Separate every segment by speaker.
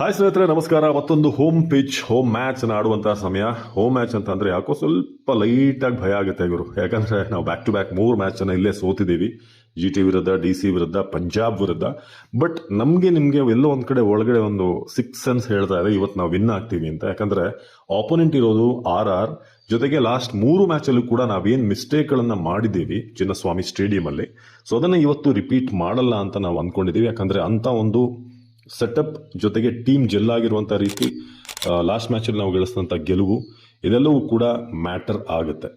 Speaker 1: Hi ಸ್ನೇಹಿತರೆ, ನಮಸ್ಕಾರ. ಮತ್ತೊಂದು ಹೋಮ್ ಪಿಚ್ ಹೋಮ್ ಮ್ಯಾಚ್ ಆಡುವಂತಹ ಸಮಯ. ಹೋಮ್ ಮ್ಯಾಚ್ ಅಂತ ಅಂದ್ರೆ ಯಾಕೋ ಸ್ವಲ್ಪ ಲೈಟ್ ಆಗಿ ಭಯ ಆಗುತ್ತೆ ಗುರು. ಯಾಕಂದ್ರೆ ನಾವು ಬ್ಯಾಕ್ ಟು ಬ್ಯಾಕ್ ಮೂರು ಮ್ಯಾಚ್ ಅನ್ನ ಇಲ್ಲೇ ಸೋತಿದ್ದೀವಿ. ಜಿ ಟಿ ವಿರುದ್ಧ ಡಿ ಸಿ ವಿರುದ್ಧ ಪಂಜಾಬ್ ವಿರುದ್ಧ. ಬಟ್ ನಮ್ಗೆ ನಿಮ್ಗೆ ಎಲ್ಲೋ ಒಂದ್ ಕಡೆ ಒಳಗಡೆ ಒಂದು ಸಿಕ್ಸ್ ಸೆನ್ಸ್ ಹೇಳ್ತಾ ಇದೆ ಇವತ್ತು ನಾವು ವಿನ್ ಆಗ್ತೀವಿ ಅಂತ. ಯಾಕಂದ್ರೆ ಆಪೋನೆಂಟ್ ಇರೋದು ಆರ್ ಆರ್ ಜೊತೆಗೆ ಲಾಸ್ಟ್ ಮೂರು ಮ್ಯಾಚ್ ಅಲ್ಲೂ ಕೂಡ ನಾವೇನ್ ಮಿಸ್ಟೇಕ್ ಗಳನ್ನ ಮಾಡಿದ್ದೀವಿ ಚಿನ್ನಸ್ವಾಮಿ ಸ್ಟೇಡಿಯಂ ಅಲ್ಲಿ. ಸೊ ಅದನ್ನ ಇವತ್ತು ರಿಪೀಟ್ ಮಾಡಲ್ಲ ಅಂತ ನಾವು ಅನ್ಕೊಂಡಿದೀವಿ ಯಾಕಂದ್ರೆ ಅಂತ ಒಂದು ಸೆಟಪ್ ಜೊತೆಗೆ ಟೀಮ್ ಜೆಲ್ ಆಗಿರುವಂಥ ರೀತಿ ಲಾಸ್ಟ್ ಮ್ಯಾಚಲ್ಲಿ ನಾವು ಗಳಿಸಿದಂಥ ಗೆಲುವು, ಇದೆಲ್ಲವೂ ಕೂಡ ಮ್ಯಾಟರ್ ಆಗುತ್ತೆ.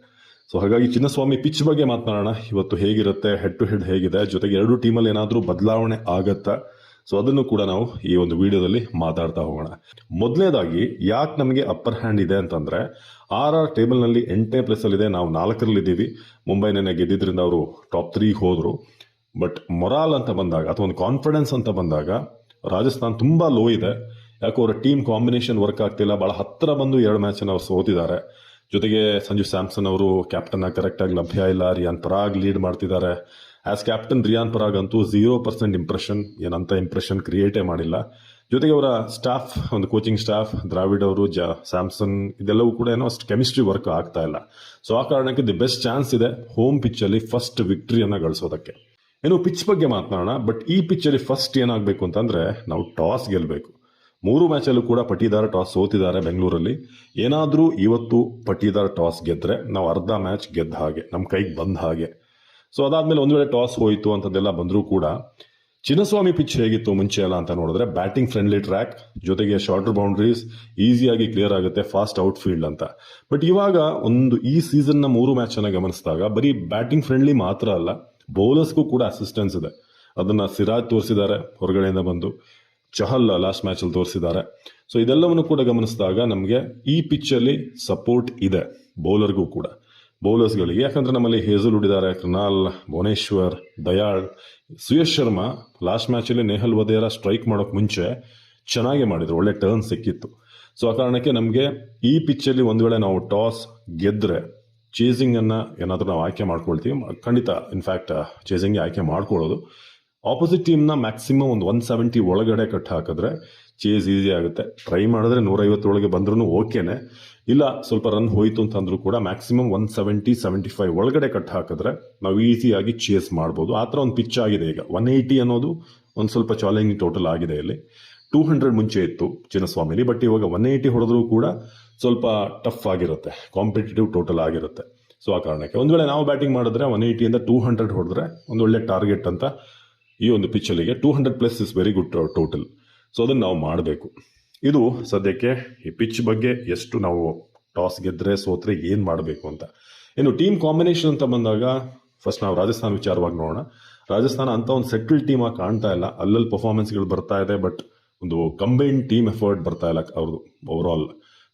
Speaker 1: ಸೊ ಹಾಗಾಗಿ ಚಿನ್ನಸ್ವಾಮಿ ಪಿಚ್ ಬಗ್ಗೆ ಮಾತನಾಡೋಣ. ಇವತ್ತು ಹೇಗಿರುತ್ತೆ ಹೆಡ್ ಟು ಹೆಡ್ ಹೇಗಿದೆ, ಜೊತೆಗೆ ಎರಡು ಟೀಮಲ್ಲಿ ಏನಾದರೂ ಬದಲಾವಣೆ ಆಗತ್ತಾ? ಸೊ ಅದನ್ನು ಕೂಡ ನಾವು ಈ ಒಂದು ವಿಡಿಯೋದಲ್ಲಿ ಮಾತಾಡ್ತಾ ಹೋಗೋಣ. ಮೊದಲನೇದಾಗಿ, ಯಾಕೆ ನಮಗೆ ಅಪ್ಪರ್ ಹ್ಯಾಂಡ್ ಇದೆ ಅಂತಂದ್ರೆ, ಆರ್ ಆರ್ ಟೇಬಲ್ನಲ್ಲಿ ಎಂಟನೇ ಪ್ಲೇಸಲ್ಲಿದೆ ನಾವು ನಾಲ್ಕರಲ್ಲಿದ್ದೀವಿ. ಮುಂಬೈ ನೆನೆ ಗೆದ್ದಿದ್ರಿಂದ ಅವರು ಟಾಪ್ ತ್ರೀಗೆ ಹೋದರು. ಬಟ್ ಮೊರಾಲ್ ಅಂತ ಬಂದಾಗ, ಅಥವಾ ಒಂದು ಕಾನ್ಫಿಡೆನ್ಸ್ ಅಂತ ಬಂದಾಗ ರಾಜಸ್ಥಾನ್ ತುಂಬಾ ಲೋ ಇದೆ. ಯಾಕೋ ಅವರ ಟೀಮ್ ಕಾಂಬಿನೇಷನ್ ವರ್ಕ್ ಆಗ್ತಿಲ್ಲ. ಬಹಳ ಹತ್ತಿರ ಬಂದು ಎರಡು ಮ್ಯಾಚ್ ಅವ್ರು ಸೋತಿದ್ದಾರೆ. ಜೊತೆಗೆ ಸಂಜು ಸ್ಯಾಮ್ಸನ್ ಅವರು ಕ್ಯಾಪ್ಟನ್ ಕರೆಕ್ಟ್ ಆಗಿ ಲಭ್ಯ ಇಲ್ಲ. ರಿಯಾನ್ ಪರಾಗ್ ಲೀಡ್ ಮಾಡ್ತಿದ್ದಾರೆ. ಆಸ್ ಕ್ಯಾಪ್ಟನ್ ರಿಯಾನ್ ಪರಾಗ್ ಅಂತೂ ಝೀರೋ ಪರ್ಸೆಂಟ್ ಇಂಪ್ರೆಷನ್ ಏನಂತ ಇಂಪ್ರೆಷನ್ ಕ್ರಿಯೇಟೇ ಮಾಡಿಲ್ಲ. ಜೊತೆಗೆ ಅವರ ಸ್ಟಾಫ್ ಒಂದು ಕೋಚಿಂಗ್ ಸ್ಟಾಫ್ ದ್ರಾವಿಡ್ ಅವರು, ಜ, ಸ್ಯಾಮ್ಸನ್, ಇದೆಲ್ಲವೂ ಕೂಡ ಏನೋ ಅಷ್ಟು ಕೆಮಿಸ್ಟ್ರಿ ವರ್ಕ್ ಆಗ್ತಾ ಇಲ್ಲ. ಸೊ ಆ ಕಾರಣಕ್ಕೆ ದಿ ಬೆಸ್ಟ್ ಚಾನ್ಸ್ ಇದೆ ಹೋಮ್ ಪಿಚ್ ಅಲ್ಲಿ ಫಸ್ಟ್ ವಿಕ್ಟ್ರಿಯನ್ನು ಗಳಿಸೋದಕ್ಕೆ. ಇನ್ನು ಪಿಚ್ ಬಗ್ಗೆ ಮಾತನಾಡೋಣ ಬಟ್ ಈ ಪಿಚ್ ಅಲ್ಲಿ ಫಸ್ಟ್ ಏನಾಗಬೇಕು ಅಂತಂದ್ರೆ ನಾವು ಟಾಸ್ ಗೆಲ್ಲಬೇಕು ಮೂರು ಮ್ಯಾಚಲ್ಲೂ ಕೂಡ ಪಟಿದಾರ ಟಾಸ್ ಸೋತಿದ್ದಾರೆ ಬೆಂಗಳೂರಲ್ಲಿ. ಏನಾದರೂ ಇವತ್ತು ಪಟ್ಟಿದಾರ ಟಾಸ್ ಗೆದ್ರೆ ನಾವು ಅರ್ಧ ಮ್ಯಾಚ್ ಗೆದ್ದ ಹಾಗೆ ನಮ್ಮ ಕೈಗೆ ಬಂದ ಹಾಗೆ. ಸೊ ಅದಾದ್ಮೇಲೆ ಒಂದು ವೇಳೆ ಟಾಸ್ ಹೋಯಿತು ಅಂತದೆಲ್ಲ ಬಂದರೂ ಕೂಡ, ಚಿನ್ನಸ್ವಾಮಿ ಪಿಚ್ ಹೇಗಿತ್ತು ಮುಂಚೆ ಎಲ್ಲ ಅಂತ ನೋಡಿದ್ರೆ ಬ್ಯಾಟಿಂಗ್ ಫ್ರೆಂಡ್ಲಿ ಟ್ರ್ಯಾಕ್ ಜೊತೆಗೆ ಶಾರ್ಟರ್ ಬೌಂಡ್ರೀಸ್ ಈಸಿಯಾಗಿ ಕ್ಲಿಯರ್ ಆಗುತ್ತೆ ಫಾಸ್ಟ್ ಔಟ್ ಫೀಲ್ಡ್ ಅಂತ. ಬಟ್ ಇವಾಗ ಒಂದು ಈ ಸೀಸನ್ನ ಮೂರು ಮ್ಯಾಚ್ ಅನ್ನ ಗಮನಿಸಿದಾಗ ಬರೀ ಬ್ಯಾಟಿಂಗ್ ಫ್ರೆಂಡ್ಲಿ ಮಾತ್ರ ಅಲ್ಲ ಬೌಲರ್ಸ್ಗೂ ಕೂಡ ಅಸಿಸ್ಟೆನ್ಸ್ ಇದೆ. ಅದನ್ನ ಸಿರಾಜ್ ತೋರಿಸಿದ್ದಾರೆ, ಹೊರಗಡೆಯಿಂದ ಬಂದು. ಚಹಲ್ ಲಾಸ್ಟ್ ಮ್ಯಾಚ್ ಅಲ್ಲಿ ತೋರಿಸಿದ್ದಾರೆ. ಸೊ ಇದೆಲ್ಲವನ್ನು ಕೂಡ ಗಮನಿಸಿದಾಗ ನಮಗೆ ಈ ಪಿಚ್ ಅಲ್ಲಿ ಸಪೋರ್ಟ್ ಇದೆ ಬೌಲರ್ಗೂ ಕೂಡ. ಬೌಲರ್ಸ್ಗಳಿಗೆ ಯಾಕಂದ್ರೆ ನಮ್ಮಲ್ಲಿ ಹೇಜಲ್ ಹುಡಿದಾರೆ ಕೃನಾಲ್ ಭುವನೇಶ್ವರ್, ದಯಾಳ್, ಸುಯೇಶ್ ಶರ್ಮಾ ಲಾಸ್ಟ್ ಮ್ಯಾಚಲ್ಲಿ ನೇಹಲ್ ವದೇರ ಸ್ಟ್ರೈಕ್ ಮಾಡೋಕೆ ಮುಂಚೆ ಚೆನ್ನಾಗಿ ಮಾಡಿದ್ರು, ಒಳ್ಳೆ ಟರ್ನ್ ಸಿಕ್ಕಿತ್ತು. ಸೊ ಆ ಕಾರಣಕ್ಕೆ ನಮಗೆ ಈ ಪಿಚ್ಚಲ್ಲಿ ಒಂದು ವೇಳೆ ನಾವು ಟಾಸ್ ಗೆದ್ರೆ ಚೇಸಿಂಗ್ ಅನ್ನ ಏನಾದರೂ ನಾವು ಆಯ್ಕೆ ಮಾಡ್ಕೊಳ್ತೀವಿ. ಖಂಡಿತ ಇನ್ಫ್ಯಾಕ್ಟ್ ಚೇಸಿಂಗ್ ಆಯ್ಕೆ ಮಾಡ್ಕೊಳ್ಳೋದು. ಆಪೋಸಿಟ್ ಟೀಮ್ನ ಮ್ಯಾಕ್ಸಿಮಮ್ ಒಂದು ಒನ್ ಸೆವೆಂಟಿ ಒಳಗಡೆ ಕಟ್ ಹಾಕಿದ್ರೆ ಚೇಸ್ ಈಸಿ ಆಗುತ್ತೆ. ಟ್ರೈ ಮಾಡಿದ್ರೆ ನೂರೈವತ್ತೊಳಗೆ ಬಂದ್ರೂ ಓಕೆನೆ. ಇಲ್ಲ, ಸ್ವಲ್ಪ ರನ್ ಹೋಯ್ತು ಅಂತಂದ್ರೂ ಕೂಡ maximum one seventy seventy five ಒಳಗಡೆ ಕಟ್ ಹಾಕಿದ್ರೆ ನಾವು ಈಸಿಯಾಗಿ ಚೇಸ್ ಮಾಡ್ಬೋದು. ಆ ಥರ ಒಂದು ಪಿಚ್ ಆಗಿದೆ ಈಗ. ಒನ್ ಏಯ್ಟಿ ಅನ್ನೋದು ಒಂದು ಸ್ವಲ್ಪ ಚಾಲೆಂಜಿಂಗ್ ಟೋಟಲ್ ಆಗಿದೆ ಇಲ್ಲಿ. ಟೂ ಹಂಡ್ರೆಡ್ ಮುಂಚೆ ಇತ್ತು ಚಿನ್ನಸ್ವಾಮಿಲಿ ಬಟ್ ಇವಾಗ ಒನ್ ಏಯ್ಟಿ ಹೊಡೆದ್ರೂ ಕೂಡ ಸ್ವಲ್ಪ ಟಫ್ ಆಗಿರುತ್ತೆ ಕಾಂಪಿಟೇಟಿವ್ ಟೋಟಲ್ ಆಗಿರುತ್ತೆ. ಸೊ ಆ ಕಾರಣಕ್ಕೆ ಒಂದು ವೇಳೆ ನಾವು ಬ್ಯಾಟಿಂಗ್ ಮಾಡಿದ್ರೆ ಒನ್ ಏಯ್ಟಿಯಿಂದ ಟೂ ಹಂಡ್ರೆಡ್ ಹೊಡೆದ್ರೆ ಒಂದು ಒಳ್ಳೆ ಟಾರ್ಗೆಟ್ ಅಂತ ಈ ಒಂದು ಪಿಚ್ಚಲ್ಲಿಗೆ two hundred plus is very good total so ಅದನ್ನು ನಾವು ಮಾಡಬೇಕು. ಇದು ಸದ್ಯಕ್ಕೆ ಈ ಪಿಚ್ ಬಗ್ಗೆ ಎಷ್ಟು ನಾವು ಟಾಸ್ ಗೆದ್ರೆ, ಸೋತ್ರೆ ಏನು ಮಾಡಬೇಕು ಅಂತ. ಇನ್ನು ಟೀಮ್ ಕಾಂಬಿನೇಷನ್ ಅಂತ ಬಂದಾಗ ಫಸ್ಟ್ ನಾವು ರಾಜಸ್ಥಾನ ವಿಚಾರವಾಗಿ ನೋಡೋಣ. ರಾಜಸ್ಥಾನ ಅಂತ ಒಂದು ಸೆಟಲ್ ಟೀಮ್ ಆಗಿ ಕಾಣ್ತಾ ಇಲ್ಲ. ಅಲ್ಲಲ್ಲಿ ಪರ್ಫಾರ್ಮೆನ್ಸ್ಗಳು ಬರ್ತಾ ಇದೆ ಬಟ್ ಒಂದು ಕಂಬೈನ್ ಟೀಮ್ ಎಫರ್ಟ್ ಬರ್ತಾ ಇಲ್ಲ ಅವ್ರದ್ದು ಓವರ್ ಆಲ್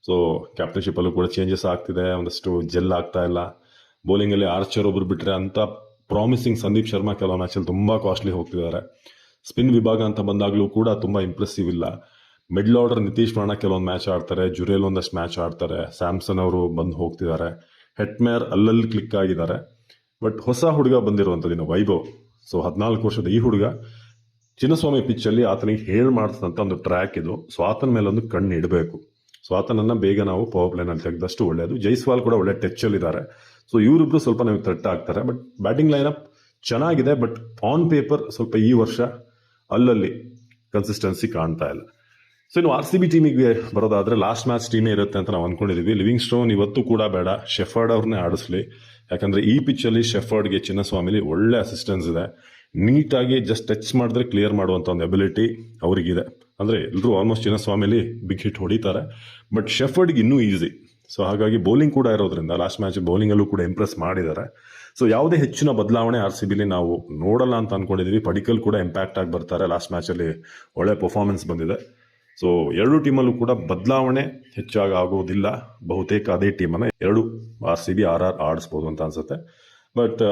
Speaker 1: ಸೊ ಕ್ಯಾಪ್ಟನ್ಶಿಪ್ ಅಲ್ಲೂ ಕೂಡ ಚೇಂಜಸ್ ಆಗ್ತಿದೆ, ಒಂದಷ್ಟು ಜೆಲ್ ಆಗ್ತಾ ಇಲ್ಲ. ಬೌಲಿಂಗ್ ಅಲ್ಲಿ ಆರ್ಚರ್ ಒಬ್ರು ಬಿಟ್ಟರೆ ಅಂತ ಪ್ರಾಮಿಸಿಂಗ್ ಸಂದೀಪ್ ಶರ್ಮಾ ಕೆಲವು ಮ್ಯಾಚಲ್ಲಿ ತುಂಬಾ ಕಾಸ್ಟ್ಲಿ ಹೋಗ್ತಿದ್ದಾರೆ. ಸ್ಪಿನ್ ವಿಭಾಗ ಅಂತ ಬಂದಾಗಲೂ ಕೂಡ ತುಂಬಾ ಇಂಪ್ರೆಸಿವ್ ಇಲ್ಲ. ಮಿಡ್ಲ್ ಆರ್ಡರ್ ನಿತೀಶ್ ರಾಣ ಕೆಲವೊಂದು ಮ್ಯಾಚ್ ಆಡ್ತಾರೆ, ಜುರೇಲ್ ಒಂದಷ್ಟು ಮ್ಯಾಚ್ ಆಡ್ತಾರೆ, ಸ್ಯಾಮ್ಸನ್ ಅವರು ಬಂದು ಹೋಗ್ತಿದ್ದಾರೆ. ಹೆಟ್ಮೇರ್ ಅಲ್ಲಲ್ಲಿ ಕ್ಲಿಕ್ ಆಗಿದ್ದಾರೆ. ಬಟ್ ಹೊಸ ಹುಡುಗ ಬಂದಿರುವಂಥದ್ದು ವೈಭವ್. ಸೊ ಹದಿನಾಲ್ಕು ವರ್ಷದ ಈ ಹುಡುಗ. ಚಿನ್ನಸ್ವಾಮಿ ಪಿಚ್ಚಲ್ಲಿ ಆತನಿಗೆ ಹೇಳಿ ಮಾಡಿಸಿದಂಥ ಒಂದು ಟ್ರ್ಯಾಕ್ ಇದು. ಸ್ವಾತನ್ ಮೇಲೊಂದು ಕಣ್ಣು ಇಡಬೇಕು. ಸ್ವಾತನನ್ನು ಬೇಗ ನಾವು ಪವರ್ ಪ್ಲೇನಲ್ಲಿ ತೆಗೆದಷ್ಟು ಒಳ್ಳೆಯದು ಜೈಸ್ವಾಲ್ ಕೂಡ ಒಳ್ಳೆ ಟಚಲ್ಲಿ ಇದ್ದಾರೆ ಸೊ ಇವರಿಬ್ರು ಸ್ವಲ್ಪ ನಮಗೆ ಥ್ರೆಟ್ ಆಗ್ತಾರೆ. ಬಟ್ ಬ್ಯಾಟಿಂಗ್ ಲೈನಪ್ ಚೆನ್ನಾಗಿದೆ ಬಟ್ ಆನ್ ಪೇಪರ್ ಸ್ವಲ್ಪ ಈ ವರ್ಷ ಅಲ್ಲಲ್ಲಿ ಕನ್ಸಿಸ್ಟೆನ್ಸಿ ಕಾಣ್ತಾ ಇಲ್ಲ. ಸೊ ಇನ್ನು ಆರ್ ಸಿ ಬಿ ಟೀಮಿಗೆ ಬರೋದಾದ್ರೆ ಲಾಸ್ಟ್ ಮ್ಯಾಚ್ ಟೀಮೇ ಇರುತ್ತೆ ಅಂತ ನಾವು ಅನ್ಕೊಂಡಿದೀವಿ. ಲಿವಿಂಗ್ ಸ್ಟೋನ್ ಇವತ್ತು ಕೂಡ ಬೇಡ. ಶೆಫರ್ಡ್ ಅವ್ರನ್ನೇ ಆಡಿಸ್ಲಿ. ಯಾಕಂದ್ರೆ ಈ ಪಿಚ್ಚಲ್ಲಿ ಶೆಫರ್ಡ್ಗೆ ಚಿನ್ನಸ್ವಾಮಿಲಿ ಒಳ್ಳೆ ಅಸಿಸ್ಟೆನ್ಸ್ ಇದೆ. ನೀಟಾಗಿ ಜಸ್ಟ್ ಟಚ್ ಮಾಡಿದ್ರೆ ಕ್ಲಿಯರ್ ಮಾಡುವಂಥ ಒಂದು ಎಬಿಲಿಟಿ ಅವರಿಗಿದೆ. ಅಂದರೆ ಎಲ್ಲರೂ ಆಲ್ಮೋಸ್ಟ್ ಚಿನ್ನಸ್ವಾಮಿಲಿ ಬಿಗ್ ಹಿಟ್ ಹೊಡಿತಾರೆ. ಬಟ್ ಶೆಫರ್ಡ್ಗೆ ಇನ್ನೂ ಈಸಿ ಸೊ ಹಾಗಾಗಿ ಬೌಲಿಂಗ್ ಕೂಡ ಇರೋದ್ರಿಂದ ಲಾಸ್ಟ್ ಮ್ಯಾಚ್ ಬೌಲಿಂಗಲ್ಲೂ ಕೂಡ ಇಂಪ್ರೆಸ್ ಮಾಡಿದ್ದಾರೆ. ಸೊ ಯಾವುದೇ ಹೆಚ್ಚಿನ ಬದಲಾವಣೆ ಆರ್ ಸಿ ಬಿಲಿ ನಾವು ನೋಡಲ್ಲ ಅಂತ ಅಂದ್ಕೊಂಡಿದ್ದೀವಿ ಪಡಿಕಲ್ ಕೂಡ ಇಂಪ್ಯಾಕ್ಟ್ ಆಗಿ ಬರ್ತಾರೆ. ಲಾಸ್ಟ್ ಮ್ಯಾಚಲ್ಲಿ ಒಳ್ಳೆ ಪರ್ಫಾರ್ಮೆನ್ಸ್ ಬಂದಿದೆ. ಸೊ ಎರಡು ಟೀಮಲ್ಲೂ ಕೂಡ ಬದಲಾವಣೆ ಹೆಚ್ಚಾಗಿ ಆಗೋದಿಲ್ಲ. ಬಹುತೇಕ ಅದೇ ಟೀಮನ್ನು ಎರಡು R C B R R ಆಡಿಸ್ಬೋದು ಅಂತ ಅನ್ಸುತ್ತೆ. ಬಟ್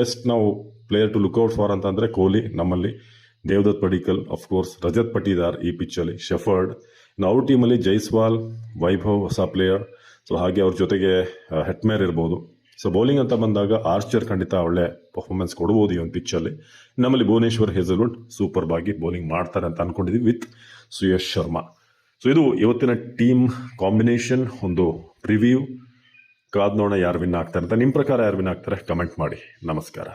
Speaker 1: ಬೆಸ್ಟ್ ನಾವು player to look out for ಅಂತಂದ್ರೆ ಕೊಹ್ಲಿ ನಮ್ಮಲ್ಲಿ, ದೇವದತ್ ಪಡಿಕಲ್ ಕೋರ್ಸ್ ರಜತ್ ಪಟೀದಾರ್ ಈ ಪಿಚ್ಚಲ್ಲಿ ಶೆಫರ್ಡ್. ಇನ್ನು ಅವ್ರ ಟೀಮಲ್ಲಿ ಜೈಸ್ವಾಲ್, ವೈಭವ್ ಹೊಸ ಪ್ಲೇಯರ್ ಸೊ ಹಾಗೆ ಅವ್ರ ಜೊತೆಗೆ ಹೆಟ್ಮೇರ್ ಇರ್ಬೋದು. ಸೊ ಬೌಲಿಂಗ್ ಅಂತ ಬಂದಾಗ ಆರ್ಚರ್ ಖಂಡಿತ ಒಳ್ಳೆ ಪರ್ಫಾರ್ಮೆನ್ಸ್ ಕೊಡ್ಬೋದು ಈ ಒಂದು ಪಿಚ್ಚಲ್ಲಿ ನಮ್ಮಲ್ಲಿ ಭುವನೇಶ್ವರ್ ಹೆಸಲ್ವುಡ್ ಸೂಪರ್ ಆಗಿ ಬೌಲಿಂಗ್ ಮಾಡ್ತಾರೆ ಅಂತ ಅನ್ಕೊಂಡಿದ್ದೀವಿ ವಿತ್ ಸುಯಶ್ ಶರ್ಮಾ. ಸೊ ಇದು ಇವತ್ತಿನ ಟೀಮ್ ಕಾಂಬಿನೇಷನ್ ಒಂದು ಪ್ರಿವ್ಯೂ ಕಾದ್ ನೋಡೋಣ ಯಾರು ವಿನ್ ಆಗ್ತಾರೆ ಅಂತ ನಿಮ್ಮ ಪ್ರಕಾರ ಯಾರು ವಿನ್ ಆಗ್ತಾರೆ? ಕಮೆಂಟ್ ಮಾಡಿ. ನಮಸ್ಕಾರ.